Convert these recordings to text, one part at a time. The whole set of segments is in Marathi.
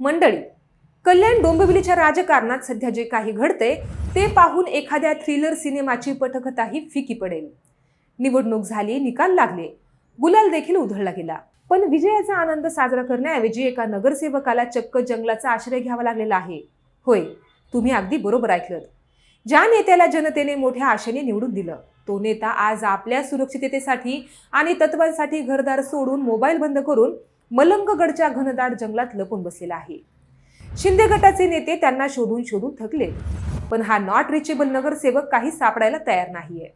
मंडळी कल्याण डोंबिवलीच्या राजकारणात सध्या जे काही घडते ते पाहून एखाद्या थ्रिलर सिनेमाची पटकथाही फिकी पडेल. निवडणूक झाली निकाल लागले गुलाल देखील उधळला गेला. पण विजयाचा आनंद साजरा करण्याऐवजी एका नगरसेवकाला चक्क जंगलाचा आश्रय घ्यावा लागलेला आहे. होय तुम्ही अगदी बरोबर ऐकलं ज्या नेत्याला जनतेने मोठ्या आशेने निवडून दिलं तो नेता आज आपल्या सुरक्षिततेसाठी आणि तत्वांसाठी घरदार सोडून मोबाईल बंद करून मलंगगडच्या घनदाट जंगलात लपून बसलेला आहे. शिंदे गटाचे नेते त्यांना शोधून शोधून थकले पण हा नॉट रिचेबल नगरसेवक काही सापडायला तयार नाहीये.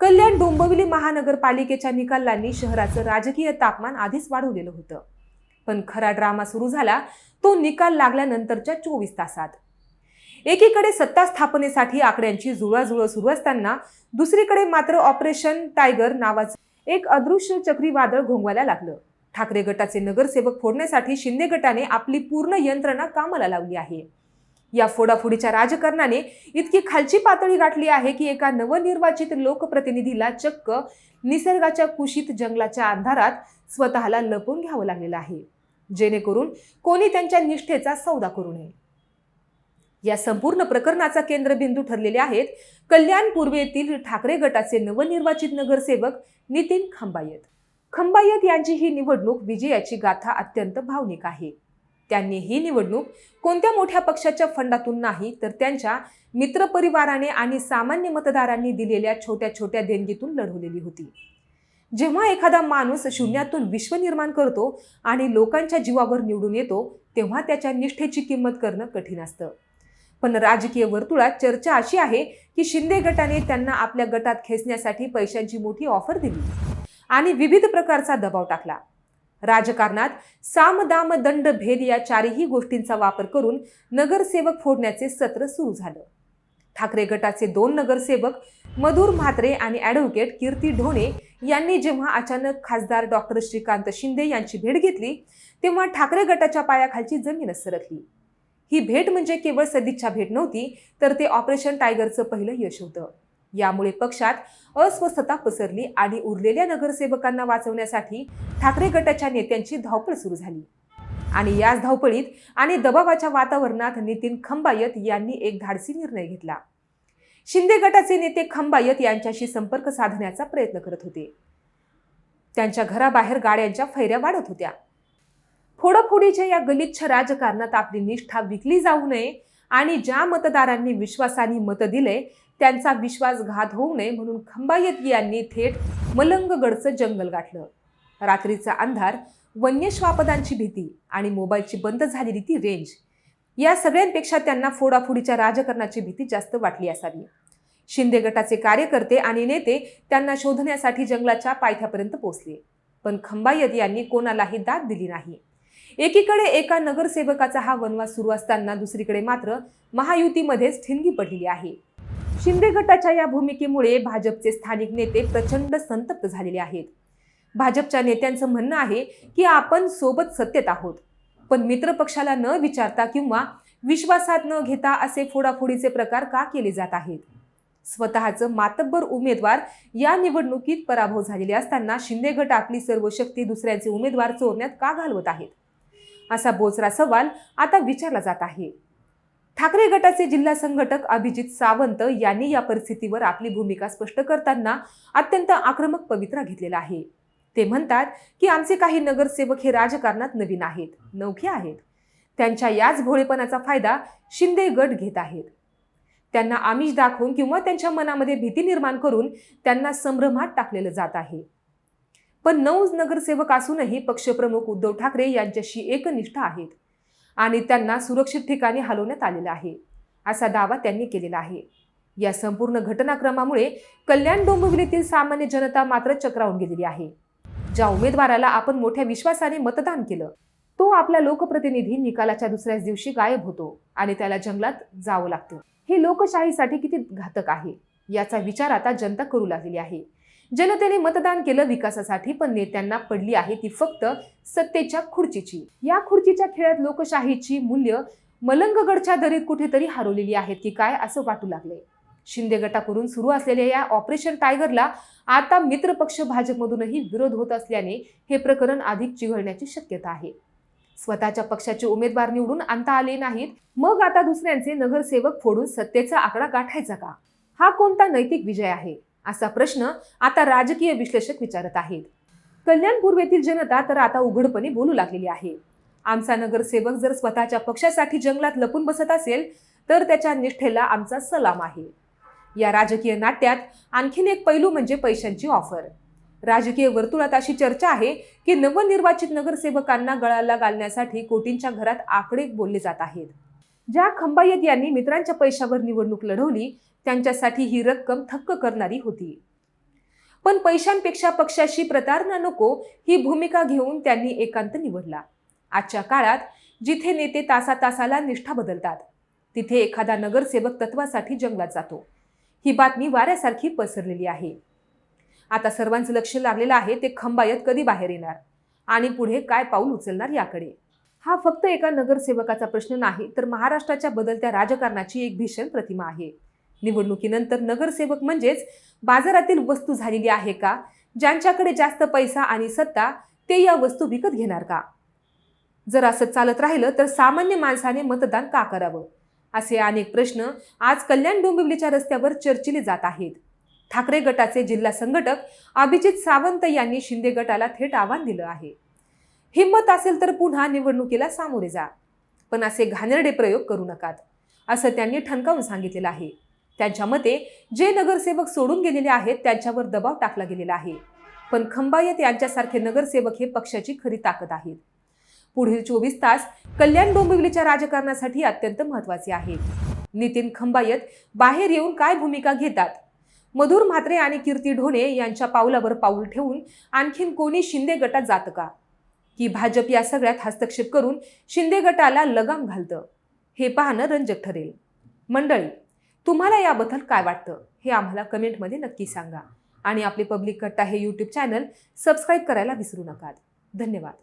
कल्याण डोंबिवली महानगरपालिकेच्या निकालांनी शहराचं राजकीय तापमान आधीच वाढवलेलं होतं. पण खरा ड्रामा सुरू झाला तो निकाल लागल्यानंतरच्या चोवीस तासात. एकीकडे सत्ता स्थापनेसाठी आकड्यांची जुळवाजुळव सुरू असताना दुसरीकडे मात्र ऑपरेशन टायगर नावाचं एक अदृश्य चक्रीवादळ घोंगवायला लागलं. ठाकरे गटाचे नगरसेवक फोडण्यासाठी शिंदे गटाने आपली पूर्ण यंत्रणा कामाला लावली आहे. या फोडाफोडीच्या राजकारणाने इतकी खालची पातळी गाठली आहे की एका नवनिर्वाचित लोकप्रतिनिधीला चक्क निसर्गाच्या कुशीत जंगलाच्या अंधारात स्वतःला लपून घ्यावं लागलेलं आहे. जेणेकरून कोणी त्यांच्या निष्ठेचा सौदा करू नये. या संपूर्ण प्रकरणाचा केंद्रबिंदू ठरलेले आहेत कल्याण पूर्वेतील ठाकरे गटाचे नवनिर्वाचित नगरसेवक नितीन खांबायत. खंबायत यांची ही निवडणूक विजयाची गाथा अत्यंत भावनिक आहे. त्यांनी ही निवडणूक कोणत्या मोठ्या पक्षाच्या फंडातून नाही तर त्यांच्या मित्रपरिवाराने आणि सामान्य मतदारांनी दिलेल्या छोट्या छोट्या देणगीतून लढवलेली होती. जेव्हा एखादा माणूस शून्यातून विश्व निर्माण करतो आणि लोकांच्या जीवावर निवडून येतो तेव्हा त्याच्या निष्ठेची किंमत करणं कठीण असतं. पण राजकीय वर्तुळात चर्चा अशी आहे की शिंदे गटाने त्यांना आपल्या गटात खेचण्यासाठी पैशांची मोठी ऑफर दिली. आणि विविध प्रकारचा दबाव टाकला. राजकारणात सामदाम दंड भेद या चारही गोष्टींचा वापर करून नगरसेवक फोडण्याचे सत्र सुरू झालं. ठाकरे गटाचे दोन नगरसेवक मधुर म्हात्रे आणि ॲडव्होकेट कीर्ती ढोणे यांनी जेव्हा अचानक खासदार डॉक्टर श्रीकांत शिंदे यांची भेट घेतली तेव्हा ठाकरे गटाच्या पायाखालची जमीन सरकली. ही भेट म्हणजे केवळ सदिच्छा भेट नव्हती तर ते ऑपरेशन टायगरचं पहिलं यश होतं. यामुळे पक्षात अस्वस्थता पसरली आणि उरलेल्या नगरसेवकांना वाचवण्यासाठी ठाकरे गटाच्या नेत्यांची धावपळ सुरू झाली. आणि याच धावपळीत आणि दबावाच्या वातावरणात नितीन खंबायत यांनी एक धाडसी निर्णय घेतला. शिंदे गटाचे नेते खंबायत यांच्याशी संपर्क साधण्याचा प्रयत्न करत होते. त्यांच्या घराबाहेर गाड्यांच्या फैऱ्या वाढत होत्या. फोडाफोडीच्या या गलिच्छ राजकारणात आपली निष्ठा विकली जाऊ नये आणि ज्या मतदारांनी विश्वासाने मत दिले त्यांचा विश्वासघात होऊ नये म्हणून खंबायत यांनी थेट मलंगगडचं जंगल गाठलं. रात्रीचा अंधार वन्य श्वापदांची भीती आणि मोबाईलची बंद झालेली ती रेंज. या सगळ्यांपेक्षा त्यांना फोडाफोडीच्या राजकारणाची भीती जास्त वाटली असावी. शिंदे गटाचे कार्यकर्ते आणि नेते त्यांना शोधण्यासाठी जंगलाच्या पायथ्यापर्यंत पोहोचले. पण खंबायत यांनी कोणालाही दाद दिली नाही. एकीकडे एका नगरसेवकाचा हा वनवास सुरू असताना दुसरीकडे मात्र महायुतीमध्येच ठिणगी पडलेली आहे. शिंदे गटाच्या या भूमिकेमुळे भाजपचे स्थानिक नेते प्रचंड संतप्त झालेले आहेत. भाजपच्या नेत्यांचं म्हणणं आहे की आपण सोबत सत्तेत आहोत. पण मित्रपक्षाला न विचारता किंवा विश्वासात न घेता असे फोडाफोडीचे प्रकार का केले जात आहेत? स्वतःचं मातब्बर उमेदवार या निवडणुकीत पराभव झालेले असताना शिंदे गट आपली सर्व शक्ती दुसऱ्यांचे उमेदवार चोरण्यात का घालवत आहेत? असा बोचरा सवाल आता विचारला जात आहे. ठाकरे गटाचे जिल्हा संघटक अभिजित सावंत यांनी या परिस्थितीवर आपली भूमिका स्पष्ट करताना अत्यंत आक्रमक पवित्रा घेतलेला आहे. ते म्हणतात की आमचे काही नगरसेवक हे राजकारणात नवीन आहेत नवखे आहेत. त्यांच्या याच भोळेपणाचा फायदा शिंदे गट घेत आहेत. त्यांना आमिष दाखवून किंवा त्यांच्या मनामध्ये भीती निर्माण करून त्यांना संभ्रमात टाकलेलं जात आहे. पण नऊ नगरसेवक असूनही पक्षप्रमुख उद्धव ठाकरे यांच्याशी एकनिष्ठ आहेत आणि त्यांना सुरक्षित ठिकाणी हलवण्यात आलेलं आहे असा दावा त्यांनी केलेला आहे. या संपूर्ण घटनाक्रमामुळे कल्याण डोंबिवलीतील सामान्य जनता मात्र चक्रावून गेलेली आहे. ज्या उमेदवाराला आपण मोठ्या विश्वासाने मतदान केलं तो आपला लोकप्रतिनिधी निकालाच्या दुसऱ्याच दिवशी गायब होतो आणि त्याला जंगलात जावं लागतं. हे लोकशाहीसाठी किती घातक आहे याचा विचार आता जनता करू लागलेली आहे. जनतेने मतदान केलं विकासासाठी पण नेत्यांना पडली आहे ती फक्त सत्तेच्या खुर्चीची. या खुर्चीच्या खेळात लोकशाहीची मूल्य मलंगगडच्या दरीत कुठेतरी हरवलेली आहेत की काय असं वाटू लागले शिंदे गटाकडून सुरू असलेल्या या ऑपरेशन टायगरला आता मित्रपक्ष भाजपमधूनही विरोध होत असल्याने हे प्रकरण अधिक चिघळण्याची शक्यता आहे. स्वतःच्या पक्षाचे उमेदवार निवडून आणता आले नाहीत मग आता दुसऱ्यांचे नगरसेवक फोडून सत्तेचा आकडा गाठायचा का? हा कोणता नैतिक विजय आहे? असा प्रश्न आता राजकीय विश्लेषक विचारत आहेत. कल्याण पूर्वेतील जनता तर आता उघडपणे बोलू लागलेली आहे. आमचा नगरसेवक जर स्वतःच्या पक्षासाठी जंगलात लपून बसत असेल तर त्याच्या निष्ठेला आमचा सलाम आहे. या राजकीय नाट्यात आणखीन एक पैलू म्हणजे पैशांची ऑफर. राजकीय वर्तुळात अशी चर्चा आहे की नवनिर्वाचित नगरसेवकांना गळाला घालण्यासाठी कोटींच्या घरात आकडे बोलले जात आहेत. ज्या खंबायत यांनी मित्रांच्या पैशावर निवडणूक लढवली त्यांच्यासाठी ही रक्कम थक्क करणारी होती. पण पैशांपेक्षा पक्षाशी प्रतारणा नको ही भूमिका घेऊन त्यांनी एकांत निवडला. आजच्या काळात जिथे नेते तासा तासाला निष्ठा बदलतात तिथे एखादा नगरसेवक तत्वासाठी जंगलात जातो. ही बातमी वाऱ्यासारखी पसरलेली आहे. आता सर्वांचं लक्ष लागलेलं आहे ते खंबायत कधी बाहेर येणार आणि पुढे काय पाऊल उचलणार याकडे. हा फक्त एका नगरसेवकाचा प्रश्न नाही तर महाराष्ट्राच्या बदलत्या राजकारणाची एक भीषण प्रतिमा आहे. निवडणुकीनंतर नगरसेवक म्हणजेच बाजारातील वस्तू झालेली आहे का? ज्यांच्याकडे जास्त पैसा आणि सत्ता ते या वस्तू विकत घेणार का? जर असं चालत राहिलं तर सामान्य माणसाने मतदान का करावं? असे अनेक प्रश्न आज कल्याण डोंबिवलीच्या रस्त्यावर चर्चिले जात आहेत. ठाकरे गटाचे जिल्हा संघटक अभिजित सावंत यांनी शिंदे गटाला थेट आव्हान दिलं आहे. हिंमत असेल तर पुन्हा निवडणुकीला सामोरे जा. पण असे घाणेरडे प्रयोग करू नकात असं त्यांनी ठणकावून सांगितलेलं आहे. त्यांच्या मते जे नगरसेवक सोडून गेलेले आहेत त्यांच्यावर दबाव टाकला गेलेला आहे. पण खंबायत यांच्यासारखे नगरसेवक हे पक्षाची खरी ताकद आहेत. पुढील चोवीस तास कल्याण डोंबिवलीच्या राजकारणासाठी अत्यंत महत्त्वाचे आहेत नितीन खंबायत बाहेर येऊन काय भूमिका घेतात? मधुर म्हात्रे आणि कीर्ती ढोणे यांच्या पावलावर पाऊल ठेवून आणखीन कोणी शिंदे गटात जातं का? की भाजप या सगळ्यात हस्तक्षेप करून शिंदे गटाला लगाम घालतं. हे पाहणं रंजक ठरेल. मंडळी तुम्हाला याबद्दल काय वाटतं? हे आम्हाला कमेंटमध्ये नक्की सांगा. आणि आपले पब्लिक कट्टा हे यूट्यूब चॅनल सबस्क्राईब करायला विसरू नका धन्यवाद.